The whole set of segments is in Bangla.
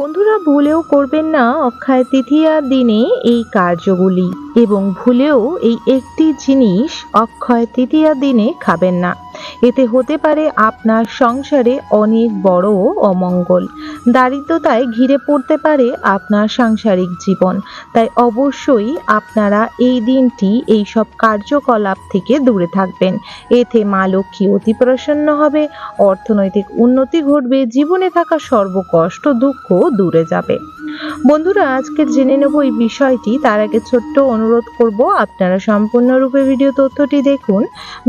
বন্ধুরা ভুলেও করবেন না, অক্ষয় তৃতীয়ার দিনে এই কার্যগুলি। এবং ভুলেও এই একটি জিনিস অক্ষয় তৃতীয়ার দিনে খাবেন না। এতে হতে পারে আপনার সংসারে অনেক বড় অমঙ্গল। দারিদ্রতায় ঘিরে পড়তে পারে আপনার সাংসারিক জীবন। তাই অবশ্যই আপনারা এই দিনটি, এই সব কার্যকলাপ থেকে দূরে থাকবেন। এতে মা লক্ষ্মী অতি প্রসন্ন হবে, অর্থনৈতিক উন্নতি ঘটবে, জীবনে থাকা সর্বকষ্ট দুঃখ দূরে যাবে। বন্ধুরা, আজকে জেনে নেব এই বিষয়টি। তার আগে ছোট্ট অনুরোধ করব, আপনারা সম্পূর্ণরূপে ভিডিও তথ্যটি দেখুন।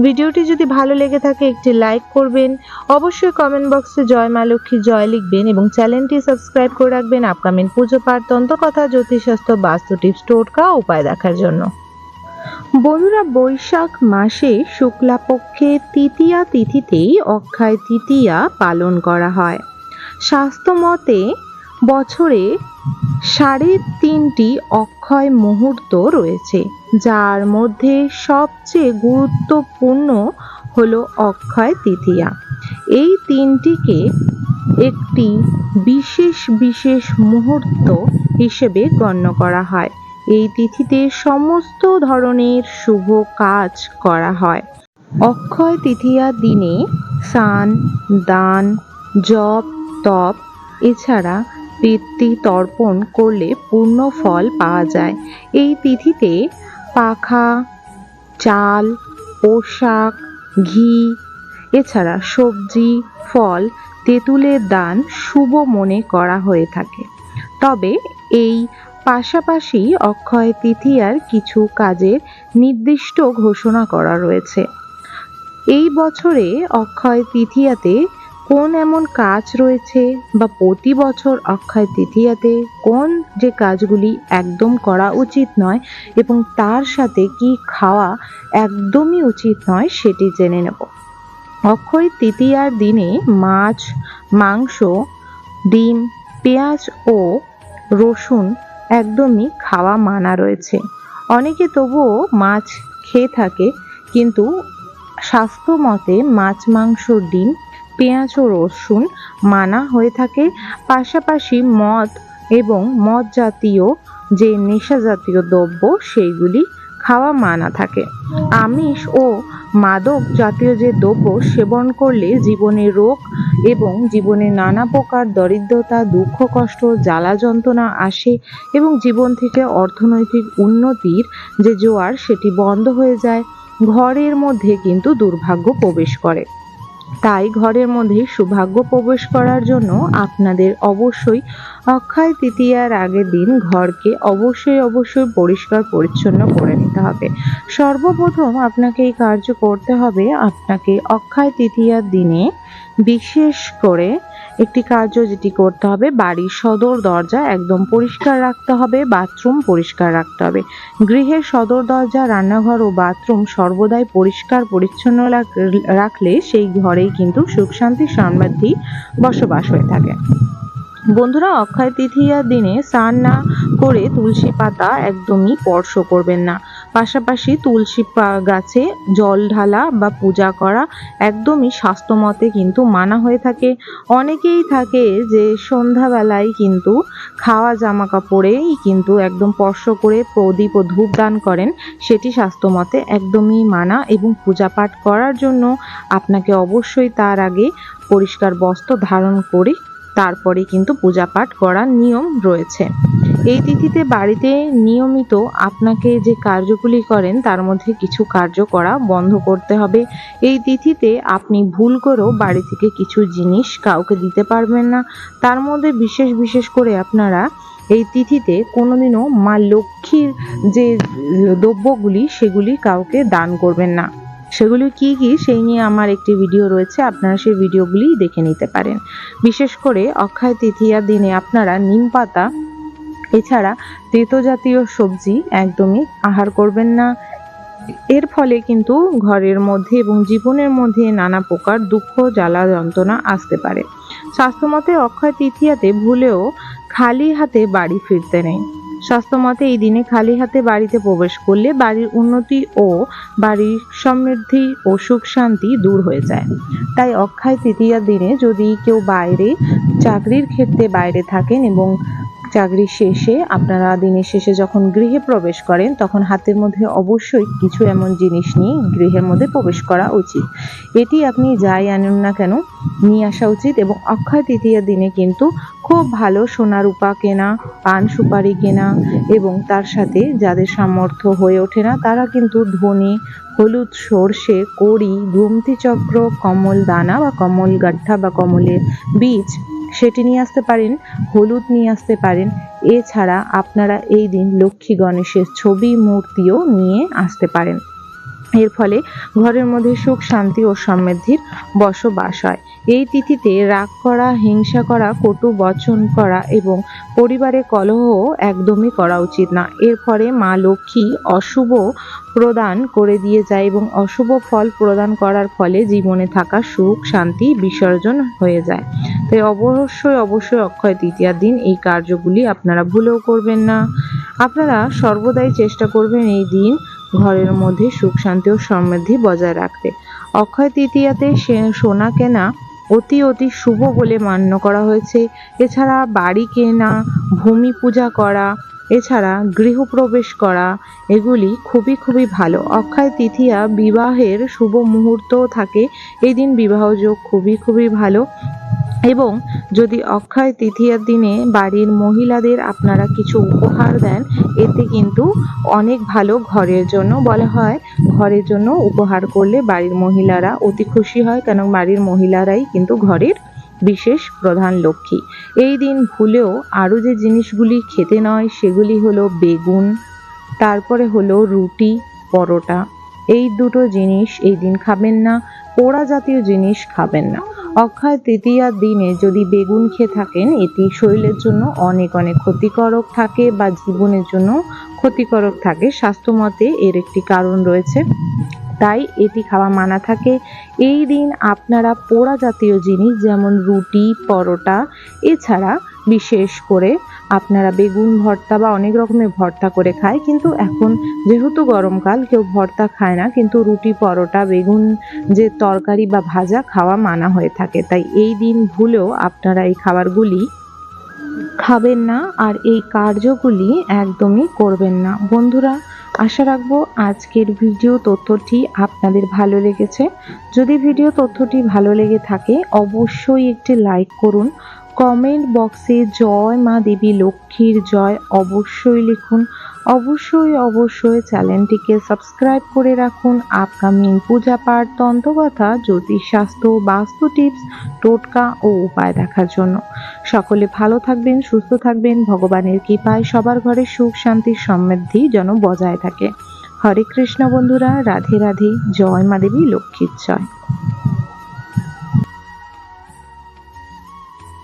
ভিডিওটি যদি ভালো লেগে থাকে, একটি লাইক করবেন। অবশ্যই কমেন্ট বক্সে জয় মা লক্ষ্মী জয় লিখবেন এবং চ্যানেলটি সাবস্ক্রাইব করে রাখবেন আপকামিং পুজো পাঠ তন্ত্রকথা জ্যোতিষশাস্ত্র, বাস্তু টিপস, টোটকা উপায় দেখার জন্য। বন্ধুরা, বৈশাখ মাসে শুক্লাপক্ষে তৃতীয়া তিথিতেই অক্ষয় তৃতীয়া পালন করা হয়। স্বাস্থ্য মতে বছরে সাড়ে তিনটি অক্ষয় মুহূর্ত রয়েছে, যার মধ্যে সবচেয়ে গুরুত্বপূর্ণ হলো অক্ষয় তৃতীয়া। এই তিনটিকে একটি বিশেষ বিশেষ মুহূর্ত হিসেবে গণ্য করা হয়। এই তিথিতে সমস্ত ধরনের শুভ কাজ করা হয়। অক্ষয় তৃতীয়া দিনে স্নান, দান, জপ, তপ, এছাড়া পিতৃ তর্পণ করলে পূর্ণ ফল পাওয়া যায়। এই তিথিতে পাখা, চাল, পোশাক, ঘি, এছাড়া সবজি, ফল, তেঁতুলের দান শুভ মনে করা হয়ে থাকে। তবে এই পাশাপাশি অক্ষয় তৃতীয়ার কিছু কাজের নির্দিষ্ট ঘোষণা করা রয়েছে। এই বছরে অক্ষয় তৃতীয়াতে কোন এমন কাজ রয়েছে বা প্রতি বছর অক্ষয় তৃতীয়াতে কোন যে কাজগুলি একদম করা উচিত নয় এবং তার সাথে কি খাওয়া একদমই উচিত নয় সেটি জেনে নেব। অক্ষয় তৃতীয়ার দিনে মাছ, মাংস, ডিম, পেঁয়াজ ও রসুন একদমই খাওয়া মানা রয়েছে। অনেকে তবুও মাছ খেয়ে থাকে, কিন্তু স্বাস্থ্য মতে মাছ, মাংস, ডিম পেঁয়াজ ও রসুন মানা হয়ে থাকে। পাশাপাশি মদ এবং মদ জাতীয় যে নেশা জাতীয় দ্রব্য, সেইগুলি খাওয়া মানা থাকে। আমিষ ও মাদক জাতীয় যে দ্রব্য সেবন করলে জীবনে রোগ এবং জীবনে নানা প্রকার দরিদ্রতা, দুঃখ, কষ্ট, জ্বালা যন্ত্রণা আসে এবং জীবন থেকে অর্থনৈতিক উন্নতির যে জোয়ার, সেটি বন্ধ হয়ে যায়। ঘরের মধ্যে কিন্তু দুর্ভাগ্য প্রবেশ করে। তাই ঘরের মধ্যে সৌভাগ্য প্রবেশ করার জন্য আপনাদের অবশ্যই অক্ষয় তৃতীয়ার আগের দিন ঘরকে অবশ্যই অবশ্যই পরিষ্কার পরিচ্ছন্ন করে নিতে হবে। সর্বপ্রথম আপনাকে এই কার্য করতে হবে আপনাকে অক্ষয় তৃতীয়ার দিনে বিশেষ করে একটি কার্য যেটি করতে হবে, বাড়ির সদর দরজা একদম পরিষ্কার রাখতে হবে, বাথরুম পরিষ্কার রাখতে হবে। গৃহের সদর দরজা, রান্নাঘর ও বাথরুম সর্বদাই পরিষ্কার পরিচ্ছন্ন রাখ- রাখলে সেই ঘরেই কিন্তু সুখ শান্তি, সমৃদ্ধি বসবাস হয়ে থাকে। বন্ধুরা, অক্ষয় তৃতীয়ার দিনে স্নান না করে তুলসী পাতা একদমই স্পর্শ করবেন না। পাশাপাশি তুলসী গাছে জল ঢালা বা পূজা করা একদমই স্বাস্থ্যমতে কিন্তু মানা হয়ে থাকে। অনেকেই থাকে যে সন্ধ্যাবেলায় কিন্তু খাওয়া জামা কাপড়েই কিন্তু একদম স্পর্শ করে প্রদীপ ও ধূপ দান করেন। সেটি স্বাস্থ্যমতে একদমই মানা এবং পূজা পাঠ করার জন্য আপনাকে অবশ্যই তার আগে পরিষ্কার বস্ত্র ধারণ করে তারপরে কিন্তু পূজা পাঠ করার নিয়ম রয়েছে। এই তিথিতে বাড়িতে নিয়মিত আপনাকে যে কার্যগুলি করেন, তার মধ্যে কিছু কার্য করা বন্ধ করতে হবে। এই তিথিতে আপনি ভুল করেও বাড়ি থেকে কিছু জিনিস কাউকে দিতে পারবেন না। তার মধ্যে বিশেষ বিশেষ করে আপনারা এই তিথিতে কোনোদিনও মা লক্ষ্মীর যে দ্রব্যগুলি, সেগুলি কাউকে দান করবেন না। সেগুলি কি কি সেই নিয়ে আমার একটি ভিডিও রয়েছে, আপনারা সেই ভিডিওগুলি দেখে নিতে পারেন। বিশেষ করে অক্ষয় তৃতীয়ার দিনে আপনারা নিম পাতা, এছাড়া তেতো জাতীয় সবজি একদমই আহার করবেন না। এর ফলে কিন্তু ঘরের মধ্যে এবং জীবনের মধ্যে নানা প্রকার দুঃখ, জ্বালা, যন্ত্রণা আসতে পারে। স্বাস্থ্যমতে অক্ষয় তৃতীয়াতে ভুলেও খালি হাতে বাড়ি ফিরতে নেই। স্বাস্থ্যমতে এই দিনে খালি হাতে বাড়িতে প্রবেশ করলে বাড়ির উন্নতি ও বাড়ির সমৃদ্ধি ও সুখ শান্তি দূর হয়ে যায়। তাই অক্ষয় তৃতীয়ার দিনে যদি কেউ বাইরে চাকরির ক্ষেত্রে বাইরে থাকেন এবং চাকরি শেষে আপনারা দিনের শেষে যখন গৃহে প্রবেশ করেন, তখন হাতের মধ্যে অবশ্যই কিছু এমন জিনিস নিয়ে গৃহের মধ্যে প্রবেশ করা উচিত। এটি আপনি যাই আনেন না কেন, নিয়ে আসা উচিত এবং অক্ষয় তৃতীয়ার দিনে কিন্তু খুব ভালো সোনা রূপা কেনা, পান সুপারি কেনা এবং তার সাথে যাদের সামর্থ্য হয়ে ওঠে না, তারা কিন্তু ধনে, হলুদ সর্ষে, কড়ি, গোমতি চক্র, কমল দানা বা কমল গাঠা বা কমলের বীজ সেটি নিয়ে আসতে পারেন, হলুদ নিয়ে আসতে পারেন। এছাড়া আপনারা এই দিন লক্ষ্মী গণেশের ছবি, মূর্তিও নিয়ে আসতে পারেন। এর ফলে ঘরের মধ্যে সুখ, শান্তি ও সমৃদ্ধির বসবাস হয়। এই তিথিতে রাগ করা, হিংসা করা, কটু বচন করা এবং পরিবারে কলহ একদমই করা উচিত না। এর ফলে মা লক্ষ্মী অশুভ প্রদান করে দিয়ে যায় এবং অশুভ ফল প্রদান করার ফলে জীবনে থাকা সুখ, শান্তি, বিসর্জন হয়ে যায়। তাই অবশ্যই অবশ্যই অক্ষয় তৃতীয়ার দিন এই কার্যগুলি আপনারা ভুলেও করবেন না। আপনারা সর্বদাই চেষ্টা করবেন এই দিন ঘরের মধ্যে সুখ, শান্তি ও সমৃদ্ধি বজায় রাখতে। অক্ষয় তৃতীয়াতে সোনা কেনা অতি অতি শুভ বলে মান্য করা হয়েছে। এছাড়া বাড়ি কেনা, ভূমি পূজা করা, এছাড়া গৃহপ্রবেশ করা, এগুলি খুবই খুবই ভালো। অক্ষয় তৃতীয়া বিবাহের শুভ মুহূর্তও থাকে। এই দিন বিবাহযোগ খুবই খুবই ভালো। এবং যদি অক্ষয় তৃতীয়ার দিনে বাড়ির মহিলাদের আপনারা কিছু উপহার দেন, এতে কিন্তু অনেক ভালো ঘরের জন্য বলা হয়, ঘরের জন্য উপহার করলে বাড়ির মহিলারা অতি খুশি হয়, কেন বাড়ির মহিলারাই কিন্তু ঘরের বিশেষ প্রধান লক্ষ্মী। এই দিন ভুলেও আরও যে জিনিসগুলি খেতে নয়, সেগুলি হলো বেগুন, তারপরে হলো রুটি, পরোটা। এই দুটো জিনিস এই দিন খাবেন না, পোড়া জাতীয় জিনিস খাবেন না। অক্ষয় তৃতীয়ার দিনে যদি বেগুন খেয়ে থাকেন, এটি শরীরের জন্য অনেক অনেক ক্ষতিকারক থাকে বা জীবনের জন্য ক্ষতিকারক থাকে। স্বাস্থ্যমতে এর একটি কারণ রয়েছে। তাই এটি খাওয়া মানা থাকে। এই দিন আপনারা পোড়া জাতীয় জিনিস যেমন রুটি, পরোটা, এছাড়া বিশেষ করে আপনারা বেগুন ভর্তা বা অনেক রকমের ভর্তা করে খায়, কিন্তু এখন যেহেতু গরমকাল, কেউ ভর্তা খায় না, কিন্তু রুটি, পরোটা, বেগুন যে তরকারি বা ভাজা খাওয়া মানা হয়ে থাকে। তাই এই দিন ভুলেও আপনারা এই খাবারগুলি খাবেন না আর এই কার্যগুলি একদমই করবেন না। বন্ধুরা, আশা রাখব আজকের ভিডিও তথ্যটি আপনাদের ভালো লেগেছে। যদি ভিডিও তথ্যটি ভালো লেগে থাকে, অবশ্যই একটি লাইক করুন কমেন্ট বক্সে জয় মা দেবী, লক্ষ্মীর জয় অবশ্যই লিখুন। অবশ্যই অবশ্যই চ্যানেলটিকে সাবস্ক্রাইব করে রাখুন। আপকামিং পূজা পাঠ তন্ত্রকথা জ্যোতিষশাস্ত্র বাস্তু টিপস, টোটকা ও উপায় দেখার জন্য। সকলে ভালো থাকবেন, সুস্থ থাকবেন। ভগবানের কৃপায় সবার ঘরে সুখ, শান্তি, সমৃদ্ধি যেন বজায় থাকে। হরে কৃষ্ণ বন্ধুরা, রাধে রাধে। জয় মা দেবী, লক্ষ্মীর জয়।